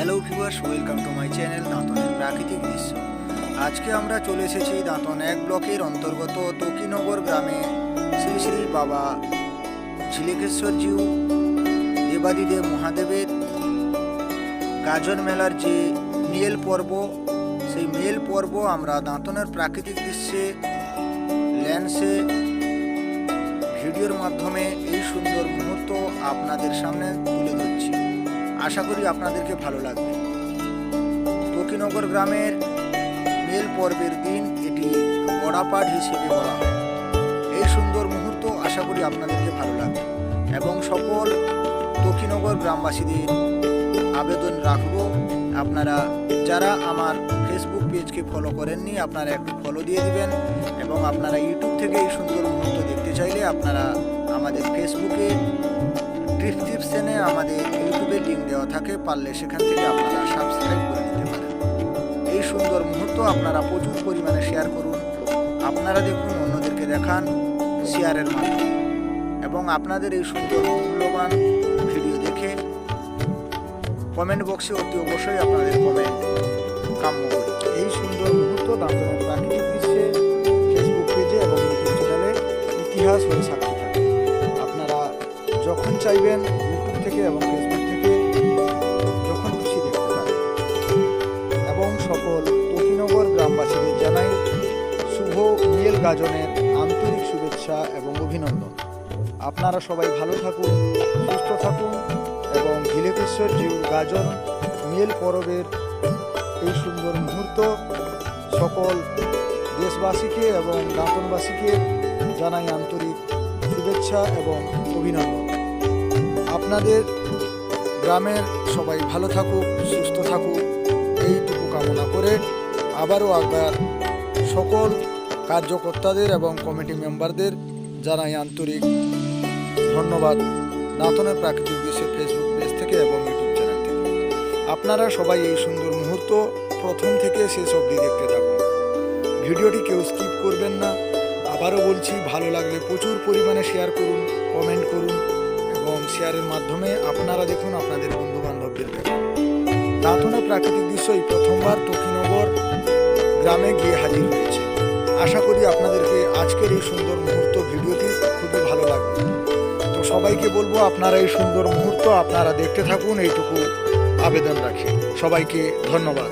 Hello viewers welcome to my channel দাঁতনের প্রাকৃতিক দৃশ্য আজকে আমরা চলে এসেছি দাঁতন এক ব্লকের অন্তর্গত তকিনগর গ্রামে। শ্রী শ্রী বাবা ঝিলেকেশ্বরজিউ দেবাদিদেব মহাদেবের গাজন মেলার যে মেল পর্ব, সেই মেল পর্ব আমরা দাঁতনের প্রাকৃতিক দৃশ্যে ল্যান্সে ভিডিওর মাধ্যমে এই সুন্দর মুহূর্ত আপনাদের সামনে তুলে ধরছি। আশা করি আপনাদেরকে ভালো লাগবে। তকিনগর গ্রামের মেল পর্বের দিন এটি বড়াপাট হিসেবে বলা হয়। এই সুন্দর মুহূর্ত আশা করি আপনাদেরকে ভালো লাগবে এবং সকল তকিনগর গ্রামবাসীদের আবেদন রাখব। আপনারা যারা আমার ফেসবুক পেজকে ফলো করেননি, আপনারা একটু ফলো দিয়ে দিবেন এবং আপনারা ইউটিউব থেকে এই সুন্দর মুহূর্ত দেখতে চাইলে আপনারা আমাদের ফেসবুকে ডিসক্রিপশনে আমাদের ইউটিউবে লিঙ্ক দেওয়া থাকে পারলে সেখান থেকে আপনারা সাবস্ক্রাইব করে নিতে পারেন। এই সুন্দর মুহূর্ত আপনারা প্রচুর পরিমাণে শেয়ার করুন। আপনারা দেখুন অন্যদেরকে দেখান শেয়ারের মাধ্যমে। এবং আপনাদের এই সুন্দর মূল্যবান ভিডিও দেখে কমেন্ট বক্সে অতি অবশ্যই আপনাদের কমেন্ট কাম্য করি। এই সুন্দর মুহূর্ত দামোদরের প্রাকৃতিক দৃশ্যে ফেসবুক পেজে এবং ইউটিউব চ্যানেলে ইতিহাস হয়ে থাকে। আপনারা যখন চাইবেন ইউটিউব থেকে এবং ফেসবুক গাজনের আন্তরিক শুভেচ্ছা এবং অভিনন্দন। আপনারা সবাই ভালো থাকুন, সুস্থ থাকুন এবং ঘিলেকেশ্বর জিউর গাজন মিয়েল পরবের এই সুন্দর মুহূর্ত সকল দেশবাসীকে এবং দাঁতনবাসীকে জানাই আন্তরিক শুভেচ্ছা এবং অভিনন্দন। আপনাদের গ্রামের সবাই ভালো থাকুক, সুস্থ থাকুক, এইটুকু কামনা করে আবারও একবার সকল কার্যকর্তাদের এবং কমিটি মেম্বারদের জানাই আন্তরিক ধন্যবাদ। নাতনের প্রাকৃতিক দেশের ফেসবুক পেজ থেকে এবং ইউটিউব চ্যানেল থেকে। আপনারা সবাই এই সুন্দর মুহূর্ত প্রথম থেকে শেষ অবধি দেখতে থাকুন। ভিডিওটি কেউ স্কিপ করবেন না। আবারও বলছি, ভালো লাগলে প্রচুর পরিমাণে শেয়ার করুন কমেন্ট করুন এবং শেয়ারের মাধ্যমে আপনারা দেখুন আপনাদের বন্ধু বান্ধবদের দেখুন দাঁতনের প্রাকৃতিক দৃশ্য এই প্রথমবার তকিনগর গ্রামে গিয়ে হাজির হয়েছে। আশা করি আপনাদেরকে আজকের এই সুন্দর মুহূর্ত ভিডিওটি খুবই ভালো লাগবে। তো সবাইকে বলব, আপনারা এই সুন্দর মুহূর্ত আপনারা দেখতে থাকুন, এইটুকু আবেদন রাখি। সবাইকে ধন্যবাদ।